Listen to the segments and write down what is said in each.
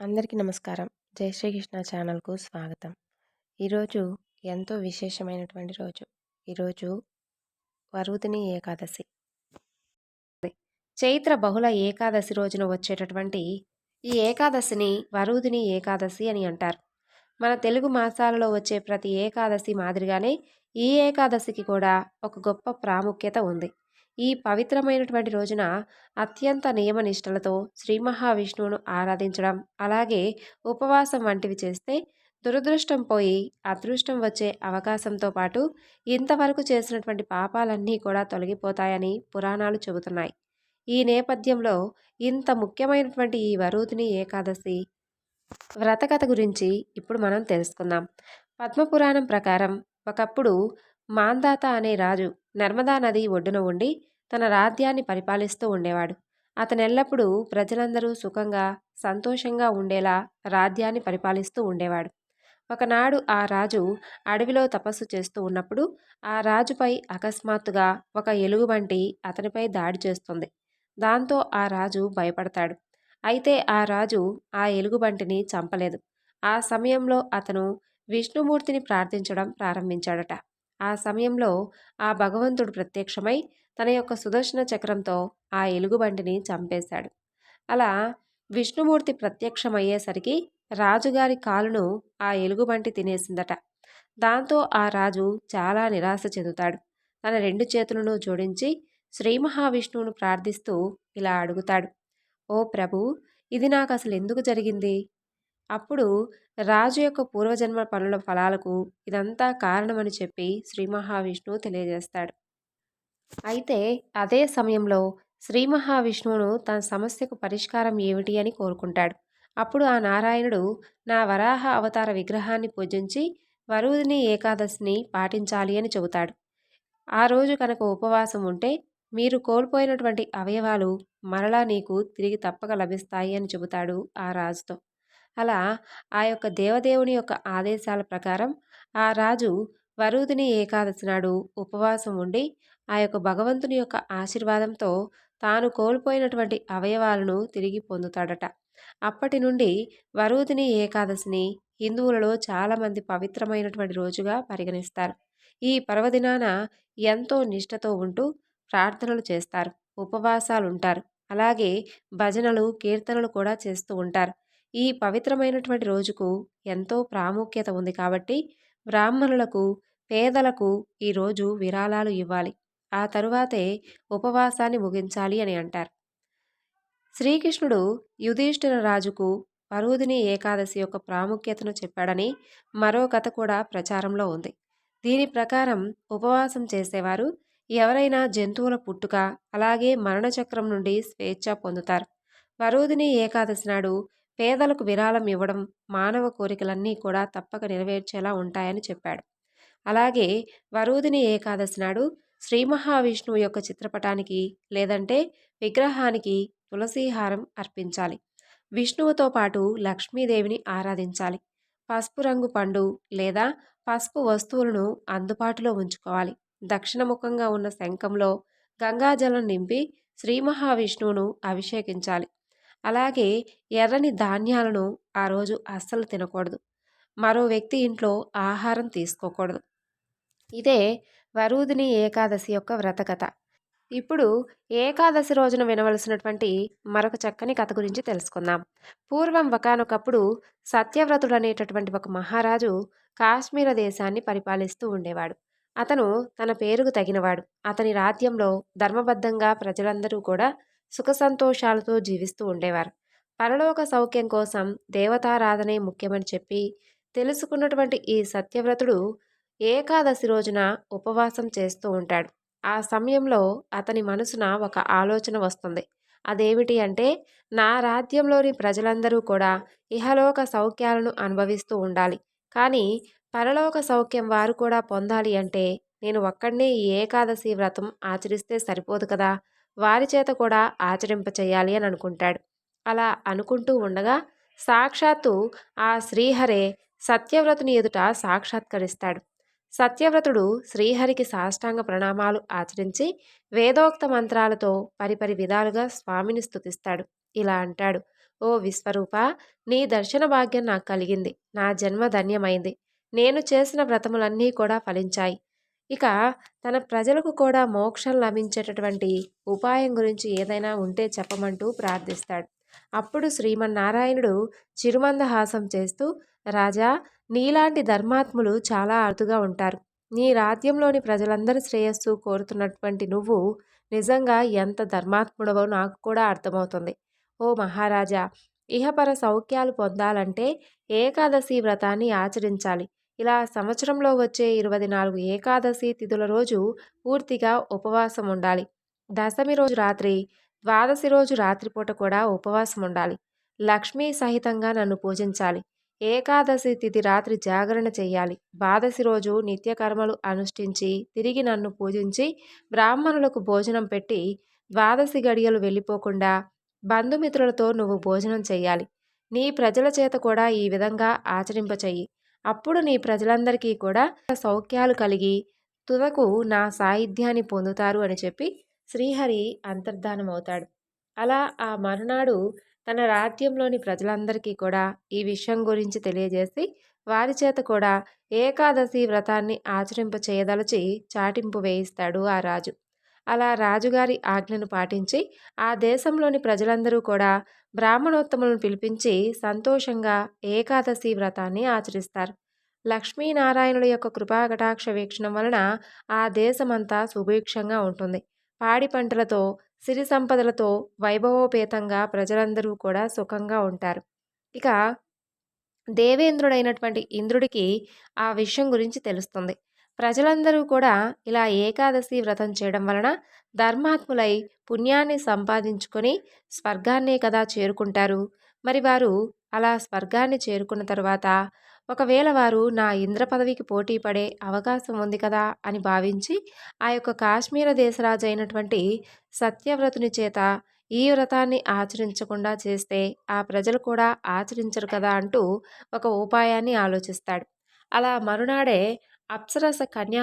అందరికీ నమస్కారం. జై శ్రీకృష్ణ ఛానల్కు స్వాగతం. ఈరోజు ఎంతో విశేషమైనటువంటి రోజు. ఈరోజు వరుదిని ఏకాదశి. చైత్ర బహుళ ఏకాదశి రోజున వచ్చేటటువంటి ఈ ఏకాదశిని వరుదిని ఏకాదశి అని అంటారు. మన తెలుగు మాసాలలో వచ్చే ప్రతి ఏకాదశి మాదిరిగానే ఈ ఏకాదశికి కూడా ఒక గొప్ప ప్రాముఖ్యత ఉంది. ఈ పవిత్రమైనటువంటి రోజున అత్యంత నియమనిష్టలతో శ్రీ మహావిష్ణువును ఆరాధించడం అలాగే ఉపవాసం వంటివి చేస్తే దురదృష్టం పోయి అదృష్టం వచ్చే అవకాశంతో పాటు ఇంతవరకు చేసినటువంటి పాపాలన్నీ కూడా తొలగిపోతాయని పురాణాలు చెబుతున్నాయి. ఈ నేపథ్యంలో ఇంత ముఖ్యమైనటువంటి ఈ వరుదిని ఏకాదశి వ్రతకథ గురించి ఇప్పుడు మనం తెలుసుకుందాం. పద్మపురాణం ప్రకారం ఒకప్పుడు మాందాత అనే రాజు నర్మదా నది ఒడ్డున ఉండి తన రాజ్యాన్ని పరిపాలిస్తూ ఉండేవాడు. అతనెల్లప్పుడూ ప్రజలందరూ సుఖంగా సంతోషంగా ఉండేలా రాజ్యాన్ని పరిపాలిస్తూ ఉండేవాడు. ఒకనాడు ఆ రాజు అడవిలో తపస్సు చేస్తూ ఉన్నప్పుడు ఆ రాజుపై అకస్మాత్తుగా ఒక ఎలుగుబంటి అతనిపై దాడి చేస్తుంది. దాంతో ఆ రాజు భయపడతాడు. అయితే ఆ రాజు ఆ ఎలుగుబంటిని చంపలేదు. ఆ సమయంలో అతను విష్ణుమూర్తిని ప్రార్థించడం ప్రారంభించాడట. ఆ సమయంలో ఆ భగవంతుడు ప్రత్యక్షమై తన యొక్క సుదర్శన చక్రంతో ఆ ఎలుగుబంటిని చంపేశాడు. అలా విష్ణుమూర్తి ప్రత్యక్షమయ్యేసరికి రాజుగారి కాలును ఆ ఎలుగుబంటి తినేసిందట. దాంతో ఆ రాజు చాలా నిరాశ చెందుతాడు. తన రెండు చేతులను జోడించి శ్రీ మహావిష్ణువును ప్రార్థిస్తూ ఇలా అడుగుతాడు. ఓ ప్రభు ఇది నాకు అసలు ఎందుకు జరిగింది? అప్పుడు రాజు యొక్క పూర్వజన్మ పనుల ఫలాలకు ఇదంతా కారణమని చెప్పి శ్రీ మహావిష్ణువు తెలియజేస్తాడు. అయితే అదే సమయంలో శ్రీ మహావిష్ణువును తన సమస్యకు పరిష్కారం ఏమిటి అని కోరుకుంటాడు. అప్పుడు ఆ నారాయణుడు నా వరాహ అవతార విగ్రహాన్ని పూజించి వరుదిని ఏకాదశిని పాటించాలి అని చెబుతాడు. ఆ రోజు కనుక ఉపవాసం ఉంటే మీరు కోల్పోయినటువంటి అవయవాలు మరలా నీకు తిరిగి తప్పక లభిస్తాయి అని చెబుతాడు ఆ రాజుతో. అలా ఆ యొక్క దేవదేవుని యొక్క ఆదేశాల ప్రకారం ఆ రాజు వరుదిని ఏకాదశి నాడు ఉపవాసం ఉండి ఆ యొక్క భగవంతుని యొక్క ఆశీర్వాదంతో తాను కోల్పోయినటువంటి అవయవాలను తిరిగి పొందుతాడట. అప్పటి నుండి వరుదిని ఏకాదశిని హిందువులలో చాలామంది పవిత్రమైనటువంటి రోజుగా పరిగణిస్తారు. ఈ పర్వదినాన ఎంతో నిష్టతో ఉంటూ ప్రార్థనలు చేస్తారు ఉపవాసాలు ఉంటారు అలాగే భజనలు కీర్తనలు కూడా చేస్తూ ఉంటారు. ఈ పవిత్రమైనటువంటి రోజుకు ఎంతో ప్రాముఖ్యత ఉంది కాబట్టి బ్రాహ్మణులకు పేదలకు ఈరోజు విరాళాలు ఇవ్వాలి. ఆ తరువాతే ఉపవాసాన్ని ముగించాలి అని అంటారు. శ్రీకృష్ణుడు యుధిష్ఠిర రాజుకు పరువుదిని ఏకాదశి యొక్క ప్రాముఖ్యతను చెప్పాడని మరో కథ కూడా ప్రచారంలో ఉంది. దీని ప్రకారం ఉపవాసం చేసేవారు ఎవరైనా జంతువుల పుట్టుక అలాగే మరణచక్రం నుండి స్వేచ్ఛ పొందుతారు. వరుదిని ఏకాదశి నాడు పేదలకు విరాళం ఇవ్వడం మానవ కోరికలన్నీ కూడా తప్పక నెరవేర్చేలా ఉంటాయని చెప్పాడు. అలాగే వరుదిని ఏకాదశి నాడు శ్రీ మహావిష్ణువు యొక్క చిత్రపటానికి లేదంటే విగ్రహానికి తులసీహారం అర్పించాలి. విష్ణువుతో పాటు లక్ష్మీదేవిని ఆరాధించాలి. పసుపు రంగు పండు లేదా పసుపు వస్తువులను అందుబాటులో ఉంచుకోవాలి. దక్షిణముఖంగా ఉన్న శంఖంలో గంగాజలం నింపి శ్రీ మహావిష్ణువును అభిషేకించాలి. అలాగే ఎర్రని ధాన్యాలను ఆ రోజు అస్సలు తినకూడదు. మరో వ్యక్తి ఇంట్లో ఆహారం తీసుకోకూడదు. ఇదే వరుదిని ఏకాదశి యొక్క వ్రతకథ ఇప్పుడు ఏకాదశి రోజున వినవలసినటువంటి మరొక చక్కని కథ గురించి తెలుసుకుందాం. పూర్వం ఒకనొకప్పుడు సత్యవ్రతుడు అనేటటువంటి ఒక మహారాజు కాశ్మీర దేశాన్ని పరిపాలిస్తూ ఉండేవాడు. అతను తన పేరుకు తగినవాడు. అతని రాజ్యంలో ధర్మబద్ధంగా ప్రజలందరూ కూడా సుఖ సంతోషాలతో జీవిస్తూ ఉండేవారు. పరలోక సౌఖ్యం కోసం దేవతారాధనే ముఖ్యమని చెప్పి తెలుసుకున్నటువంటి ఈ సత్యవ్రతుడు ఏకాదశి రోజున ఉపవాసం చేస్తూ ఉంటాడు. ఆ సమయంలో అతని మనసున ఒక ఆలోచన వస్తుంది. అదేమిటి అంటే నా రాజ్యంలోని ప్రజలందరూ కూడా ఇహలోక సౌఖ్యాలను అనుభవిస్తూ ఉండాలి. కానీ పరలోక సౌఖ్యం వారు కూడా పొందాలి అంటే నేను ఒక్కడనే ఈ ఏకాదశి వ్రతం ఆచరిస్తే సరిపోదు కదా? వారి చేత కూడా ఆచరింప చేయాలి అని అనుకుంటాడు. అలా అనుకుంటూ ఉండగా సాక్షాత్తు ఆ శ్రీహరే సత్యవ్రతుని ఎదుట సాక్షాత్కరిస్తాడు. సత్యవ్రతుడు శ్రీహరికి సాష్టాంగ ప్రణామాలు ఆచరించి వేదోక్త మంత్రాలతో పరిపరి విధాలుగా స్వామిని స్థుతిస్తాడు ఇలా అంటాడు ఓ విశ్వరూప నీ దర్శన భాగ్యం నాకు కలిగింది. నా జన్మ ధన్యమైంది. నేను చేసిన వ్రతములన్నీ కూడా ఫలించాయి. ఇక తన ప్రజలకు కూడా మోక్షం లభించేటటువంటి ఉపాయం గురించి ఏదైనా ఉంటే చెప్పమంటూ ప్రార్థిస్తాడు. అప్పుడు శ్రీమన్నారాయణుడు చిరుమందహాసం చేస్తూ రాజా నీలాంటి ధర్మాత్ములు చాలా అరుదుగా ఉంటారు. నీ రాజ్యంలోని ప్రజలందరి శ్రేయస్సు కోరుతున్నటువంటి నువ్వు నిజంగా ఎంత ధర్మాత్ముడవో నాకు కూడా అర్థమవుతుంది. ఓ మహారాజా ఇహపర సౌఖ్యాలు పొందాలంటే ఏకాదశి వ్రతాన్ని ఆచరించాలి. ఇలా సంవత్సరంలో వచ్చే ఇరవై నాలుగు ఏకాదశి తిథుల రోజు పూర్తిగా ఉపవాసం ఉండాలి. దశమి రోజు రాత్రి ద్వాదశి రోజు రాత్రిపూట కూడా ఉపవాసం ఉండాలి. లక్ష్మీ సహితంగా నన్ను పూజించాలి. ఏకాదశి తిథి రాత్రి జాగరణ చేయాలి ద్వాదశి రోజు నిత్యకర్మలు అనుష్ఠించి తిరిగి నన్ను పూజించి బ్రాహ్మణులకు భోజనం పెట్టి ద్వాదశి గడియలు వెళ్ళిపోకుండా బంధుమిత్రులతో నువ్వు భోజనం చేయాలి నీ ప్రజల చేత కూడా ఈ విధంగా ఆచరింపచేయి అప్పుడు నీ ప్రజలందరికీ కూడా సౌఖ్యాలు కలిగి తుదకు నా సాహిత్యాన్ని పొందుతారు అని చెప్పి శ్రీహరి అంతర్ధానమవుతాడు. అలా ఆ మరునాడు తన రాజ్యంలోని ప్రజలందరికీ కూడా ఈ విషయం గురించి తెలియజేసి వారి చేత కూడా ఏకాదశి వ్రతాన్ని ఆచరింప చేయదలచి చాటింపు వేయిస్తాడు ఆ రాజు. అలా రాజుగారి ఆజ్ఞను పాటించి ఆ దేశంలోని ప్రజలందరూ కూడా బ్రాహ్మణోత్తములను పిలిపించి సంతోషంగా ఏకాదశి వ్రతాన్ని ఆచరిస్తారు. లక్ష్మీనారాయణుల యొక్క కృపాకటాక్ష వీక్షణం వలన ఆ దేశమంతా సుభిక్షంగా ఉంటుంది. పాడి పంటలతో సిరి సంపదలతో వైభవోపేతంగా ప్రజలందరూ కూడా సుఖంగా ఉంటారు. ఇక దేవేంద్రుడైనటువంటి ఇంద్రుడికి ఆ విషయం గురించి తెలుస్తుంది. ప్రజలందరూ కూడా ఇలా ఏకాదశి వ్రతం చేయడం వలన ధర్మాత్ములై పుణ్యాన్ని సంపాదించుకొని స్వర్గాన్నే కదా చేరుకుంటారు. మరి వారు అలా స్వర్గాన్ని చేరుకున్న తర్వాత ఒకవేళ వారు నా ఇంద్ర పదవికి పోటీ పడే అవకాశం ఉంది కదా అని భావించి ఆ యొక్క కాశ్మీర దేశరాజు అయినటువంటి సత్యవ్రతుని చేత ఈ వ్రతాన్ని ఆచరించకుండా చేస్తే ఆ ప్రజలు కూడా ఆచరించరు కదా అంటూ ఒక ఉపాయాన్ని ఆలోచిస్తాడు. అలా మరునాడే అప్సరస కన్య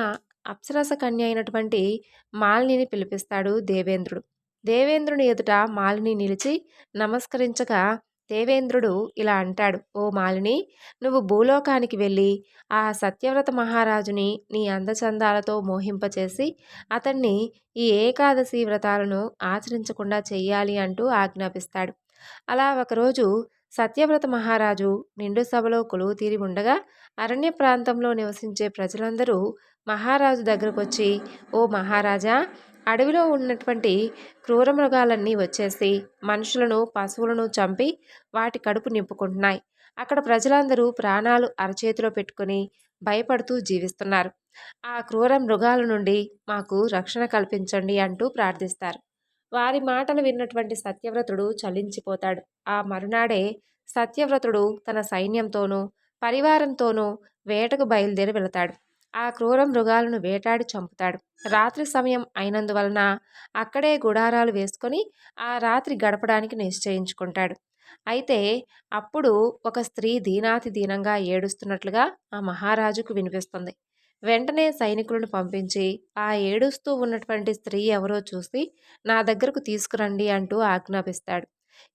అప్సరస కన్య అయినటువంటి మాలినిని పిలిపిస్తాడు దేవేంద్రుడు. దేవేంద్రుని ఎదుట మాలిని నిలిచి నమస్కరించగా దేవేంద్రుడు ఇలా అంటాడు ఓ మాలిని నువ్వు భూలోకానికి వెళ్ళి ఆ సత్యవ్రత మహారాజుని నీ అందచందాలతో మోహింపచేసి అతన్ని ఈ ఏకాదశి వ్రతాలను ఆచరించకుండా చెయ్యాలి అంటూ ఆజ్ఞాపిస్తాడు. అలా ఒకరోజు సత్యవ్రత మహారాజు నిండు సభలో కొలువు తీరి ఉండగా అరణ్య ప్రాంతంలో నివసించే ప్రజలందరూ మహారాజు దగ్గరకు వచ్చి ఓ మహారాజా అడవిలో ఉన్నటువంటి క్రూర మృగాలన్నీ వచ్చేసి మనుషులను పశువులను చంపి వాటి కడుపు నింపుకుంటున్నాయి. అక్కడ ప్రజలందరూ ప్రాణాలు అరచేతిలో పెట్టుకుని భయపడుతూ జీవిస్తున్నారు. ఆ క్రూర మృగాల నుండి మాకు రక్షణ కల్పించండి అంటూ ప్రార్థిస్తారు. వారి మాటలు విన్నటువంటి సత్యవ్రతుడు చలించిపోతాడు. ఆ మరునాడే సత్యవ్రతుడు తన సైన్యంతోనూ పరివారంతోనూ వేటకు బయలుదేరి వెళతాడు. ఆ క్రూర మృగాలను వేటాడి చంపుతాడు. రాత్రి సమయం అయినందువలన అక్కడే గుడారాలు వేసుకొని ఆ రాత్రి గడపడానికి నిశ్చయించుకుంటాడు. అయితే అప్పుడు ఒక స్త్రీ దీనాతి దీనంగా ఏడుస్తున్నట్లుగా ఆ మహారాజుకు వినిపిస్తుంది. వెంటనే సైనికులను పంపించి ఆ ఏడుస్తూ ఉన్నటువంటి స్త్రీ ఎవరో చూసి నా దగ్గరకు తీసుకురండి అంటూ ఆజ్ఞాపిస్తాడు.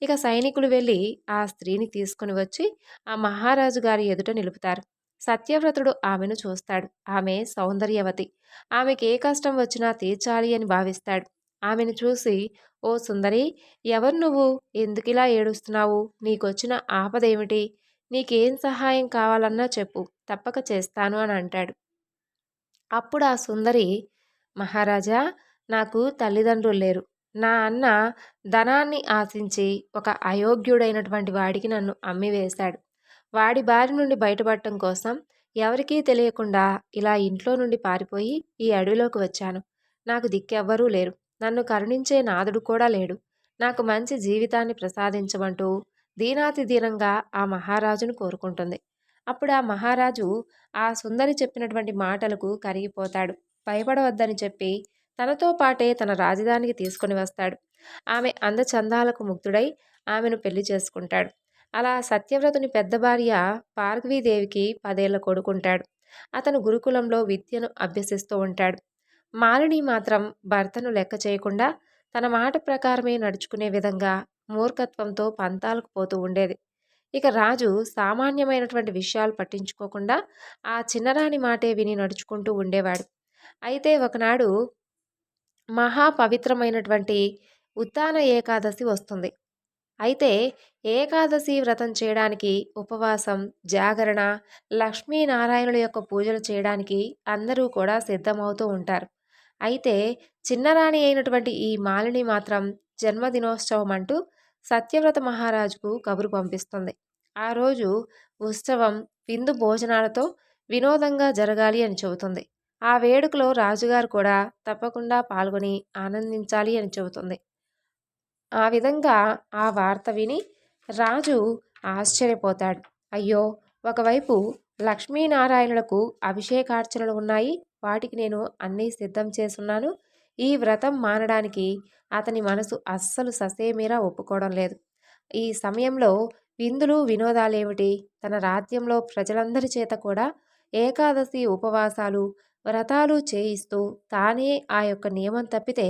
ఇక సైనికులు వెళ్ళి ఆ స్త్రీని తీసుకుని వచ్చి ఆ మహారాజు గారి ఎదుట నిలుపుతారు. సత్యవ్రతుడు ఆమెను చూస్తాడు. ఆమె సౌందర్యవతి. ఆమెకి ఏ కష్టం వచ్చినా తీర్చాలి అని భావిస్తాడు. ఆమెను చూసి ఓ సుందరి ఎవరు నువ్వు? ఎందుకిలా ఏడుస్తున్నావు? నీకొచ్చిన ఆపదేమిటి? నీకేం సహాయం కావాలన్నా చెప్పు. తప్పక చేస్తాను అని అంటాడు. అప్పుడు ఆ సుందరి మహారాజా నాకు తల్లిదండ్రులు లేరు. నా అన్న ధనాన్ని ఆశించి ఒక అయోగ్యుడైనటువంటి వాడికి నన్ను అమ్మివేశాడు. వాడి బారి నుండి బయటపడటం కోసం ఎవరికీ తెలియకుండా ఇలా ఇంట్లో నుండి పారిపోయి ఈ అడవిలోకి వచ్చాను. నాకు దిక్కెవ్వరూ లేరు. నన్ను కరుణించే నాదుడు కూడా లేడు. నాకు మంచి జీవితాన్ని ప్రసాదించమంటూ దీనాతి దీనంగా ఆ మహారాజును కోరుకుంటుంది. అప్పుడు ఆ మహారాజు ఆ సుందరి చెప్పినటువంటి మాటలకు కరిగిపోతాడు. భయపడవద్దని చెప్పి తనతో పాటే తన రాజధానికి తీసుకొని వస్తాడు. ఆమె అందచందాలకు ముగ్ధుడై ఆమెను పెళ్ళి చేసుకుంటాడు. అలా సత్యవ్రతుని పెద్ద భార్య పార్వీదేవికి పదేళ్ళ కొడుకుంటాడు. అతను గురుకులంలో విద్యను అభ్యసిస్తూ ఉంటాడు. మాలిని మాత్రం భర్తను లెక్క చేయకుండా తన మాట ప్రకారమే నడుచుకునే విధంగా మూర్ఖత్వంతో పంతాలకు పోతూ ఉండేది. ఇక రాజు సామాన్యమైనటువంటి విషయాలు పట్టించుకోకుండా ఆ చిన్నరాణి మాటే విని నడుచుకుంటూ ఉండేవాడు. అయితే ఒకనాడు మహా పవిత్రమైనటువంటి ఉత్తాన ఏకాదశి వస్తుంది. అయితే ఏకాదశి వ్రతం చేయడానికి ఉపవాసం జాగరణ లక్ష్మీనారాయణుల యొక్క పూజలు చేయడానికి అందరూ కూడా సిద్ధమవుతూ ఉంటారు. అయితే చిన్నరాణి అయినటువంటి ఈ మాలిని మాత్రం జన్మదినోత్సవం అంటూ సత్యవ్రత మహారాజుకు కబురు పంపిస్తుంది. ఆ రోజు ఉత్సవం విందు భోజనాలతో వినోదంగా జరగాలి అని చెబుతుంది. ఆ వేడుకలో రాజుగారు కూడా తప్పకుండా పాల్గొని ఆనందించాలి అని చెబుతుంది. ఆ విధంగా ఆ వార్త విని రాజు ఆశ్చర్యపోతాడు. అయ్యో! ఒకవైపు లక్ష్మీనారాయణులకు అభిషేకార్చనలు ఉన్నాయి. వాటికి నేను అన్నీ సిద్ధం చేసున్నాను ఈ వ్రతం మానడానికి అతని మనసు అస్సలు ససేమీరా ఒప్పుకోవడం లేదు. ఈ సమయంలో విందులు వినోదాలేమిటి? తన రాజ్యంలో ప్రజలందరి చేత కూడా ఏకాదశి ఉపవాసాలు వ్రతాలు చేయిస్తూ తానే ఆ యొక్క నియమం తప్పితే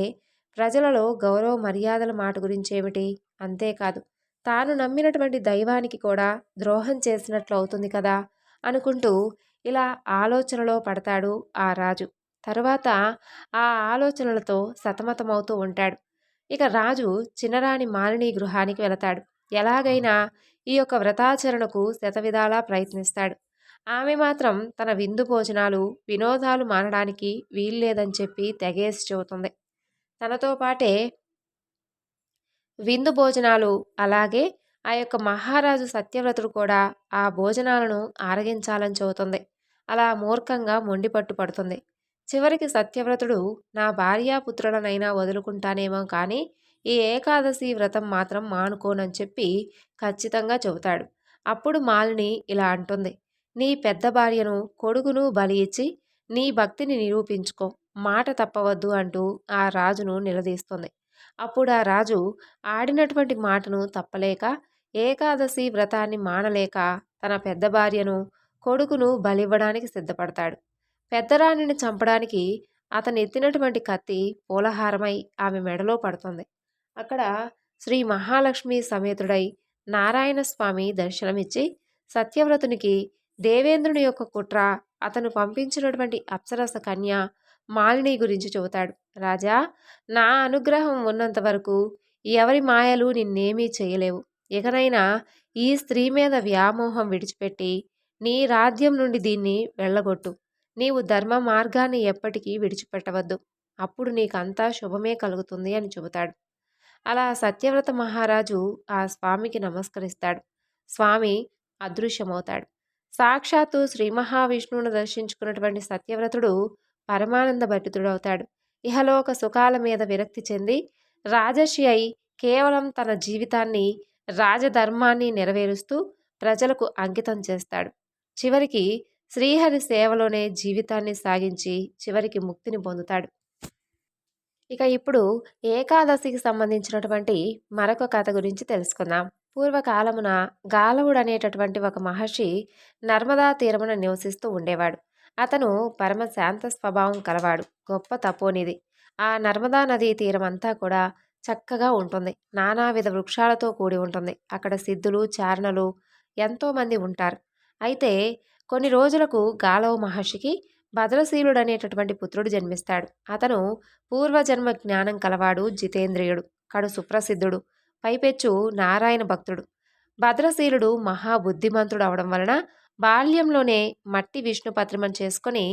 ప్రజలలో గౌరవ మర్యాదల మాట గురించి ఏమిటి అంతేకాదు తాను నమ్మినటువంటి దైవానికి కూడా ద్రోహం చేసినట్లు అవుతుంది కదా అనుకుంటూ ఇలా ఆలోచనలో పడతాడు ఆ రాజు. తరువాత ఆ ఆలోచనలతో సతమతమవుతూ ఉంటాడు. ఇక రాజు చిన్నరాణి మాలిని గృహానికి వెళతాడు. ఎలాగైనా ఈ యొక్క వ్రతాచరణకు శతవిధాలా ప్రయత్నిస్తాడు. ఆమె మాత్రం తన విందు భోజనాలు వినోదాలు మానడానికి వీల్లేదని చెప్పి తెగేసి చెబుతుంది. తనతో పాటే విందు భోజనాలు అలాగే ఆ యొక్క మహారాజు సత్యవ్రతుడు కూడా ఆ భోజనాలను ఆరగించాలని చెబుతుంది. అలా మూర్ఖంగా మొండిపట్టు పడుతుంది. చివరికి సత్యవ్రతుడు నా భార్యాపుత్రులనైనా వదులుకుంటానేమో కానీ ఈ ఏకాదశి వ్రతం మాత్రం మానుకోనని చెప్పి ఖచ్చితంగా చెబుతాడు. అప్పుడు మాలిని ఇలా అంటుంది. నీ పెద్ద భార్యను కొడుకును బలి ఇచ్చి నీ భక్తిని నిరూపించుకో. మాట తప్పవద్దు అంటూ ఆ రాజును నిలదీస్తుంది. అప్పుడు ఆ రాజు ఆడినటువంటి మాటను తప్పలేక ఏకాదశి వ్రతాన్ని మానలేక తన పెద్ద భార్యను కొడుకును బలివ్వడానికి సిద్ధపడతాడు. పెద్దరాణిని చంపడానికి అతను ఎత్తినటువంటి కత్తి పూలహారమై ఆమె మెడలో పడుతుంది. అక్కడ శ్రీ మహాలక్ష్మి సమేతుడై నారాయణ స్వామి దర్శనమిచ్చి సత్యవ్రతునికి దేవేంద్రుని యొక్క కుట్ర అతను పంపించినటువంటి అప్సరస కన్య మాలిని గురించి చెబుతాడు. రాజా నా అనుగ్రహం ఉన్నంత వరకు ఎవరి మాయలు నిన్నేమీ చేయలేవు. ఇకనైనా ఈ స్త్రీ మీద వ్యామోహం విడిచిపెట్టి నీ రాజ్యం నుండి దీన్ని వెళ్ళగొట్టు. నీవు ధర్మ మార్గాన్ని ఎప్పటికీ విడిచిపెట్టవద్దు. అప్పుడు నీకంతా శుభమే కలుగుతుంది అని చెబుతాడు. అలా సత్యవ్రత మహారాజు ఆ స్వామికి నమస్కరిస్తాడు. స్వామి అదృశ్యమవుతాడు. సాక్షాత్తు శ్రీ మహావిష్ణువును దర్శించుకున్నటువంటి సత్యవ్రతుడు పరమానంద భటితుడవుతాడు ఇహలోక సుఖాల మీద విరక్తి చెంది రాజర్షి అయి కేవలం తన జీవితాన్ని రాజధర్మాన్ని నెరవేరుస్తూ ప్రజలకు అంకితం చేస్తాడు. చివరికి శ్రీహరి సేవలోనే జీవితాన్ని సాగించి చివరికి ముక్తిని పొందుతాడు. ఇక ఇప్పుడు ఏకాదశికి సంబంధించినటువంటి మరొక కథ గురించి తెలుసుకుందాం. పూర్వకాలమున గాలవుడు అనేటటువంటి ఒక మహర్షి నర్మదా తీరమున నివసిస్తూ ఉండేవాడు. అతను పరమ శాంత స్వభావం కలవాడు గొప్ప తపోనిది ఆ నర్మదా నదీ తీరం అంతా కూడా చక్కగా ఉంటుంది. నానావిధ వృక్షాలతో కూడి ఉంటుంది. అక్కడ సిద్ధులు చారణలు ఎంతోమంది ఉంటారు. అయితే కొన్ని రోజులకు గాలవ మహర్షికి భద్రశీలుడనేటటువంటి పుత్రుడు జన్మిస్తాడు. అతను పూర్వజన్మ జ్ఞానం కలవాడు జితేంద్రియుడు కడు సుప్రసిద్ధుడు పైపెచ్చు నారాయణ భక్తుడు. భద్రశీలుడు మహాబుద్ధిమంతుడు అవడం వలన బాల్యంలోనే మట్టి విష్ణు పత్రిమం చేసుకొని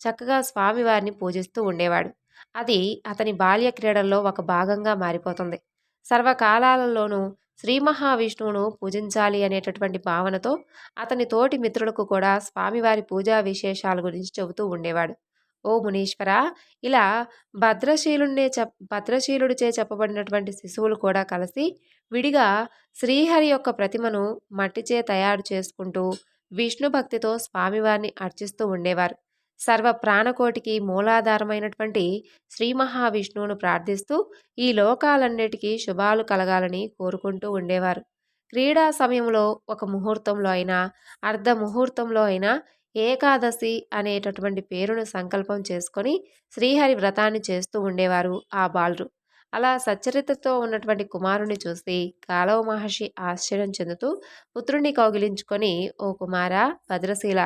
చక్కగా స్వామివారిని పూజిస్తూ ఉండేవాడు. అది అతని బాల్య క్రీడల్లో ఒక భాగంగా మారిపోతుంది. సర్వకాలాలలోనూ శ్రీ మహావిష్ణువును పూజించాలి అనేటటువంటి భావనతో అతని తోటి మిత్రులకు కూడా స్వామివారి పూజా విశేషాల గురించి చెబుతూ ఉండేవాడు. ఓ మునీశ్వర ఇలా భద్రశీలునే చెప్ భద్రశీలుడిచే చెప్పబడినటువంటి శిశువులు కూడా కలిసి విడిగా శ్రీహరి యొక్క ప్రతిమను మట్టిచే తయారు చేసుకుంటూ విష్ణు భక్తితో స్వామివారిని అర్చిస్తూ ఉండేవారు. సర్వ ప్రాణకోటికి మూలాధారమైనటువంటి శ్రీ మహావిష్ణువును ప్రార్థిస్తూ ఈ లోకాలన్నిటికీ శుభాలు కలగాలని కోరుకుంటూ ఉండేవారు. క్రీడా సమయంలో ఒక ముహూర్తంలో అయినా అర్ధ ముహూర్తంలో అయినా ఏకాదశి అనేటటువంటి పేరును సంకల్పం చేసుకొని శ్రీహరి వ్రతాన్ని చేస్తూ ఉండేవారు ఆ బాలురు. అలా సచ్చరితతో ఉన్నటువంటి కుమారుని చూసి కాలవ మహర్షి ఆశ్చర్యం చెందుతూ పుత్రుణ్ణి కౌగిలించుకొని ఓ కుమార భద్రశీల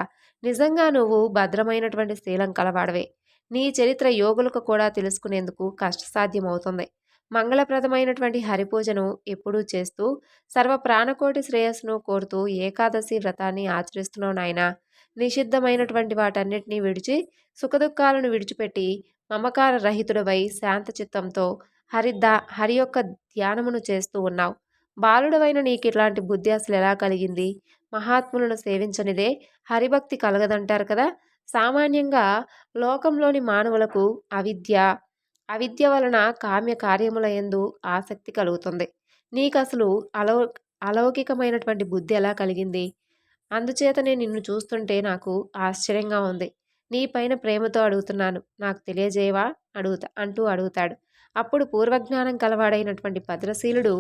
నిజంగా నువ్వు భద్రమైనటువంటి శీలం కలవాడవే. నీ చరిత్ర యోగులకు కూడా తెలుసుకునేందుకు కష్టసాధ్యమవుతుంది. మంగళప్రదమైనటువంటి హరిపూజను ఎప్పుడూ చేస్తూ సర్వ ప్రాణకోటి శ్రేయస్సును కోరుతూ ఏకాదశి వ్రతాన్ని ఆచరిస్తున్నావు నాయన. నిషిద్ధమైనటువంటి వాటన్నిటినీ విడిచి సుఖదుఖాలను విడిచిపెట్టి మమకార రహితుడవై శాంత చిత్తంతో హరిదా హరి యొక్క ధ్యానమును చేస్తూ ఉన్నావు. బాలుడవైన నీకు ఇట్లాంటి బుద్ధి అసలు ఎలా కలిగింది? మహాత్ములను సేవించనిదే. హరిభక్తి కలగదంటారు కదా! సామాన్యంగా లోకంలోని మానవులకు అవిద్య అవిద్య వలన కామ్య కార్యముల ఎందు ఆసక్తి కలుగుతుంది. నీకు అసలు అలౌ అలౌకికమైనటువంటి బుద్ధి ఎలా కలిగింది? అందుచేతనే నిన్ను చూస్తుంటే నాకు ఆశ్చర్యంగా ఉంది. నీ పైన ప్రేమతో అడుగుతున్నాను. నాకు తెలియజేయవా? అడుగుతా అంటూ అడుగుతాడు. అప్పుడు పూర్వజ్ఞానం కలవాడైనటువంటి భద్రశీలుడు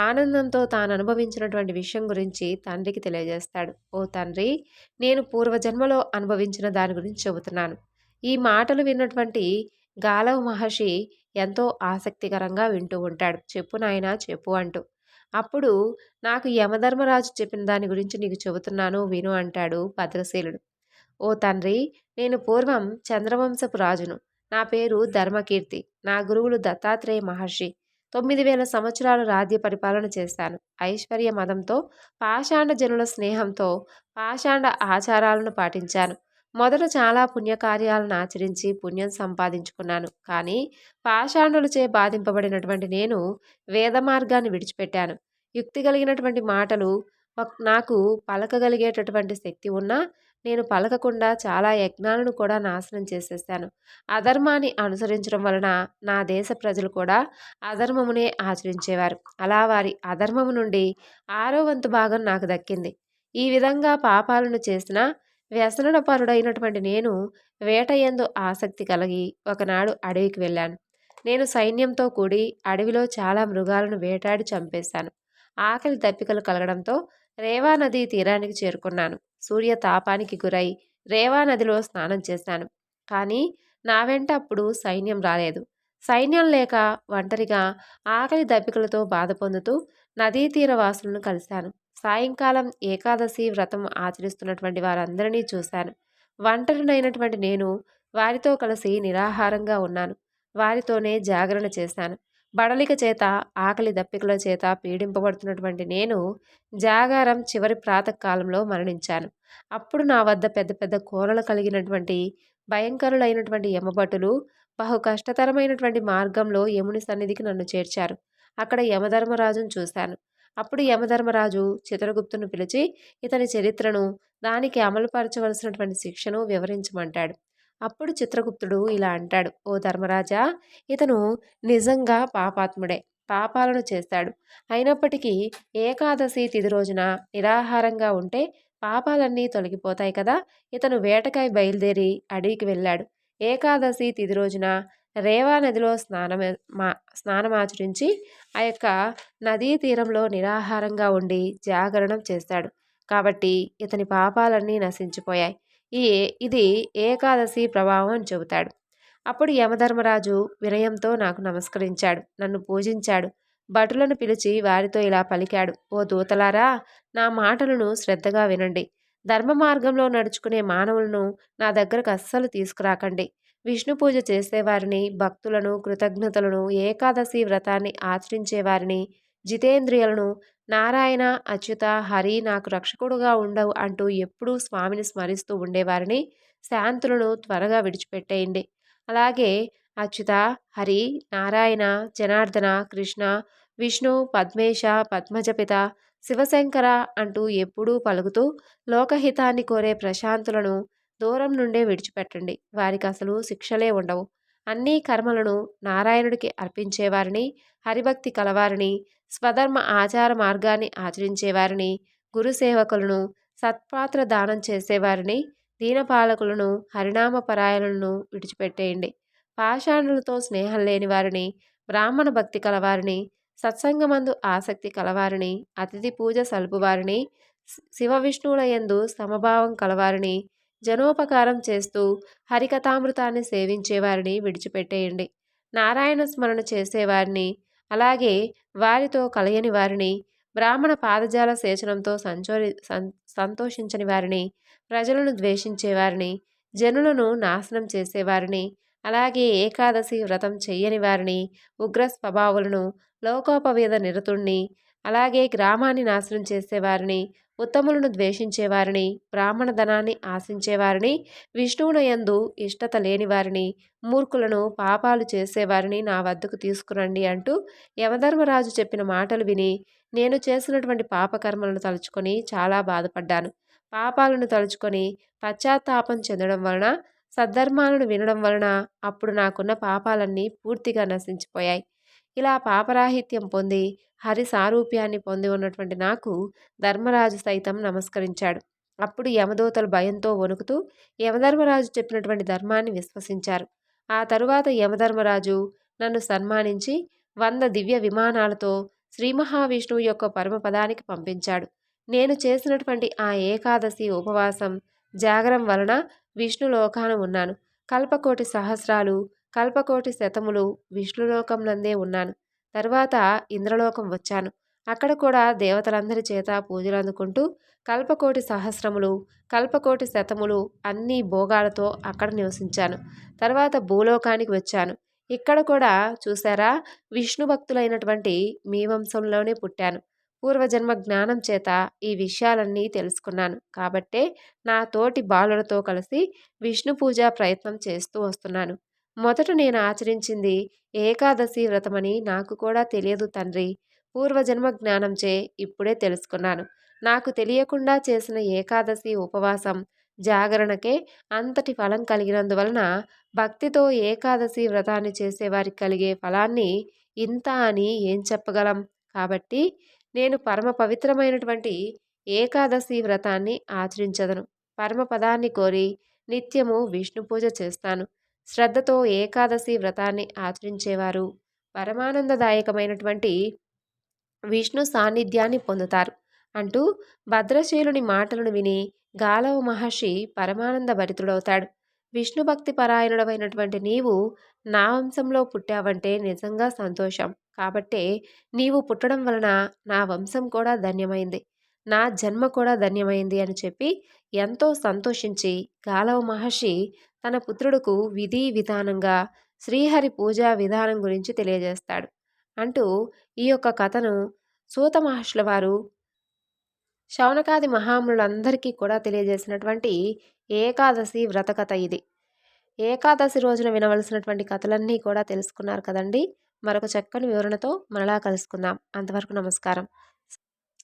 ఆనందంతో తాను అనుభవించినటువంటి విషయం గురించి తండ్రికి తెలియజేస్తాడు. ఓ తండ్రి నేను పూర్వజన్మలో అనుభవించిన దాని గురించి చెబుతున్నాను. ఈ మాటలు విన్నటువంటి గాలవ మహర్షి ఎంతో ఆసక్తికరంగా వింటూ ఉంటాడు. చెప్పు నాయన చెప్పు అంటూ. అప్పుడు నాకు యమధర్మరాజు చెప్పిన దాని గురించి నీకు చెబుతున్నాను విను అంటాడు భద్రశీలుడు. ఓ తండ్రి నేను పూర్వం చంద్రవంశపు రాజును. నా పేరు ధర్మకీర్తి. నా గురువులు దత్తాత్రేయ మహర్షి. తొమ్మిది వేల సంవత్సరాలు రాజ్య పరిపాలన చేశాను. ఐశ్వర్య మదంతో పాషాండ జనుల స్నేహంతో పాషాండ ఆచారాలను పాటించాను. మొదట చాలా పుణ్యకార్యాలను ఆచరించి పుణ్యం సంపాదించుకున్నాను. కానీ పాషాండులచే బాధింపబడినటువంటి నేను వేద మార్గాన్ని విడిచిపెట్టాను. యుక్తి కలిగినటువంటి మాటలు నాకు పలకగలిగేటటువంటి శక్తి ఉన్నా నేను పలకకుండా చాలా యజ్ఞాలను కూడా నాశనం చేసేసాను. అధర్మాన్ని అనుసరించడం వలన నా దేశ ప్రజలు కూడా అధర్మమునే ఆచరించేవారు. అలా వారి అధర్మము నుండి ఆరో వంతు భాగం నాకు దక్కింది. ఈ విధంగా పాపాలను చేసిన వ్యసన పరుడైనటువంటి నేను వేటయందు ఆసక్తి కలిగి ఒకనాడు అడవికి వెళ్ళాను. నేను సైన్యంతో కూడి అడవిలో చాలా మృగాలను వేటాడి చంపేశాను. ఆకలి దప్పికలు కలగడంతో రేవా నది తీరానికి చేరుకున్నాను. సూర్య తాపానికి గురై రేవా నదిలో స్నానం చేశాను. కానీ నా వెంట అప్పుడు సైన్యం రాలేదు. సైన్యం లేక ఒంటరిగా ఆకలి దప్పికలతో బాధ పొందుతూ నదీ తీర వాసులను కలిశాను. సాయంకాలం ఏకాదశి వ్రతం ఆచరిస్తున్నటువంటి వారందరినీ చూశాను. ఒంటరినైనటువంటి నేను వారితో కలిసి నిరాహారంగా ఉన్నాను. వారితోనే జాగరణ చేశాను. బడలిక చేత ఆకలి దప్పికల చేత పీడింపబడుతున్నటువంటి నేను జాగారం చివరి ప్రాతకాలంలో మరణించాను. అప్పుడు నా వద్ద పెద్ద పెద్ద కూరలు కలిగినటువంటి భయంకరులైనటువంటి యమభటులు బహు కష్టతరమైనటువంటి మార్గంలో యముని సన్నిధికి నన్ను చేర్చారు. అక్కడ యమధర్మరాజును చూశాను. అప్పుడు యమధర్మరాజు చిత్రగుప్తును పిలిచి ఇతని చరిత్రను దానికి అమలుపరచవలసినటువంటి శిక్షను వివరించమంటాడు. అప్పుడు చిత్రగుప్తుడు ఇలా అంటాడు ఓ ధర్మరాజా ఇతను నిజంగా పాపాత్ముడే పాపాలను చేస్తాడు. అయినప్పటికీ ఏకాదశి తిది రోజున నిరాహారంగా ఉంటే పాపాలన్నీ తొలగిపోతాయి కదా ఇతను వేటకాయ బయలుదేరి అడవికి వెళ్ళాడు. ఏకాదశి తిది రోజున రేవా నదిలో స్నానం మా స్నానమాచరించి ఆ యొక్క నదీ తీరంలో నిరాహారంగా ఉండి జాగరణం చేస్తాడు. కాబట్టి ఇతని పాపాలన్నీ నశించిపోయాయి. ఈ ఇది ఏకాదశి ప్రభావం అని చెబుతాడు. అప్పుడు యమధర్మరాజు వినయంతో నాకు నమస్కరించాడు. నన్ను పూజించాడు. భటులను పిలిచి వారితో ఇలా పలికాడు. ఓ దూతలారా నా మాటలను శ్రద్ధగా వినండి. ధర్మ మార్గంలో నడుచుకునే మానవులను నా దగ్గరకు అస్సలు తీసుకురాకండి. విష్ణు పూజ చేసేవారిని భక్తులను కృతజ్ఞతలను ఏకాదశి వ్రతాన్ని ఆచరించేవారిని జితేంద్రియులను నారాయణ అచ్యుత హరి నాకు రక్షకుడుగా ఉండవు అంటూ ఎప్పుడూ స్వామిని స్మరిస్తూ ఉండేవారిని శాంతులను త్వరగా విడిచిపెట్టేయండి. అలాగే అచ్యుత హరి నారాయణ జనార్దన కృష్ణ విష్ణు పద్మేశ పద్మజపిత శివశంకర అంటూ ఎప్పుడూ పలుకుతూ లోకహితాన్ని కోరే ప్రశాంతులను దూరం నుండే విడిచిపెట్టండి. వారికి అసలు శిక్షలే ఉండవు. అన్ని కర్మలను నారాయణుడికి అర్పించేవారిని హరిభక్తి కలవారిని స్వధర్మ ఆచార మార్గాన్ని ఆచరించేవారిని గురుసేవకులను సత్పాత్ర దానం చేసేవారిని దీనపాలకులను హరినామపరాయణులను విడిచిపెట్టేయండి. పాషాణులతో స్నేహం లేని వారిని బ్రాహ్మణ భక్తి కలవారిని సత్సంగమందు ఆసక్తి కలవారిని అతిథి పూజ సలుపువారిని శివ విష్ణువుల యందు సమభావం కలవారిని జనోపకారం చేస్తూ హరికథామృతాన్ని సేవించేవారిని విడిచిపెట్టేయండి. నారాయణ స్మరణ చేసేవారిని అలాగే వారితో కలయని వారిని బ్రాహ్మణ పాదజాల సేచనంతో సంచోరి సంతోషించని వారిని ప్రజలను ద్వేషించేవారిని జనులను నాశనం చేసేవారిని అలాగే ఏకాదశి వ్రతం చెయ్యని వారిని ఉగ్ర స్వభావులను లోకోపవేద నిరతుణ్ణి అలాగే గ్రామాన్ని నాశనం చేసేవారిని ఉత్తములను ద్వేషించేవారిని బ్రాహ్మణ ధనాన్ని ఆశించేవారిని విష్ణువునయందు ఇష్టత లేనివారిని మూర్ఖులను పాపాలు చేసేవారిని నా వద్దకు తీసుకురండి అంటూ యమధర్మరాజు చెప్పిన మాటలు విని నేను చేసినటువంటి పాపకర్మలను తలుచుకొని చాలా బాధపడ్డాను. పాపాలను తలుచుకొని పశ్చాత్తాపం చెందడం వలన సద్ధర్మాలను వినడం వలన అప్పుడు నాకున్న పాపాలన్నీ పూర్తిగా నశించిపోయాయి. ఇలా పాపరాహిత్యం పొంది హరి సారూప్యాన్ని పొంది ఉన్నటువంటి నాకు ధర్మరాజు సైతం నమస్కరించాడు. అప్పుడు యమదూతలు భయంతో వణుకుతూ యమధర్మరాజు చెప్పినటువంటి ధర్మాన్ని విశ్వసించారు. ఆ తరువాత యమధర్మరాజు నన్ను సన్మానించి వంద దివ్య విమానాలతో శ్రీ మహావిష్ణువు యొక్క పరమపదానికి పంపించాడు. నేను చేసినటువంటి ఆ ఏకాదశి ఉపవాసం జాగరం వలన విష్ణులోకాన ఉన్నాను. కల్పకోటి సహస్రాలు కల్పకోటి శతములు విష్ణులోకంనందే ఉన్నాను. తర్వాత ఇంద్రలోకం వచ్చాను. అక్కడ కూడా దేవతలందరి చేత పూజలు అందుకుంటూ కల్పకోటి సహస్రములు కల్పకోటి శతములు అన్ని భోగాలతో అక్కడ నివసించాను. తర్వాత భూలోకానికి వచ్చాను. ఇక్కడ కూడా చూసారా? విష్ణు భక్తులైనటువంటి మీ వంశంలోనే పుట్టాను. పూర్వజన్మ జ్ఞానం చేత ఈ విషయాలన్నీ తెలుసుకున్నాను. కాబట్టే నా తోటి బాలులతో కలిసి విష్ణు పూజ ప్రయత్నం చేస్తూ వస్తున్నాను. మొదట నేను ఆచరించింది ఏకాదశి వ్రతమని నాకు కూడా తెలియదు తండ్రి. పూర్వజన్మ జ్ఞానంచే ఇప్పుడే తెలుసుకున్నాను. నాకు తెలియకుండా చేసిన ఏకాదశి ఉపవాసం జాగరణకే అంతటి ఫలం కలిగినందువలన భక్తితో ఏకాదశి వ్రతాన్ని చేసేవారికి కలిగే ఫలాన్ని ఇంత అని ఏం చెప్పగలం? కాబట్టి నేను పరమ పవిత్రమైనటువంటి ఏకాదశి వ్రతాన్ని ఆచరించదను. పరమపదాన్ని కోరి నిత్యము విష్ణు పూజ చేస్తాను. శ్రద్ధతో ఏకాదశి వ్రతాన్ని ఆచరించేవారు. పరమానందదాయకమైనటువంటి విష్ణు సాన్నిధ్యాన్ని పొందుతారు. అంటూ భద్రశీలుని మాటలను విని గాలవ మహర్షి పరమానంద భరితుడవుతాడు. విష్ణు భక్తి పరాయణుడమైనటువంటి నీవు నా వంశంలో పుట్టావంటే నిజంగా సంతోషం. కాబట్టే నీవు పుట్టడం వలన నా వంశం కూడా ధన్యమైంది. నా జన్మ కూడా ధన్యమైంది అని చెప్పి ఎంతో సంతోషించి గాలవ మహర్షి తన పుత్రుడుకు విధి విధానంగా శ్రీహరి పూజా విధానం గురించి తెలియజేస్తాడు. అంటూ ఈ యొక్క కథను సూత మహర్షుల వారు శౌనకాది మహాములందరికీ కూడా తెలియజేసినటువంటి ఏకాదశి వ్రతకథ ఇది. ఏకాదశి రోజున వినవలసినటువంటి కథలన్నీ కూడా తెలుసుకున్నారు కదండి. మరొక చక్కని వివరణతో మరలా కలుసుకుందాం. అంతవరకు నమస్కారం.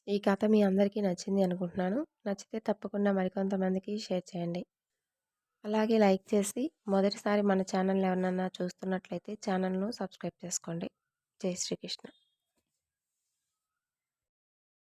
ఈ కథ మీ అందరికీ నచ్చింది అనుకుంటున్నాను. నచ్చితే తప్పకుండా మరికొంతమందికి షేర్ చేయండి. అలాగే లైక్ చేసి మొదటిసారి మన ఛానల్ ఎవరినన్నా చూస్తున్నట్లయితే ఛానల్ను సబ్స్క్రైబ్ చేసుకోండి. జై శ్రీకృష్ణ.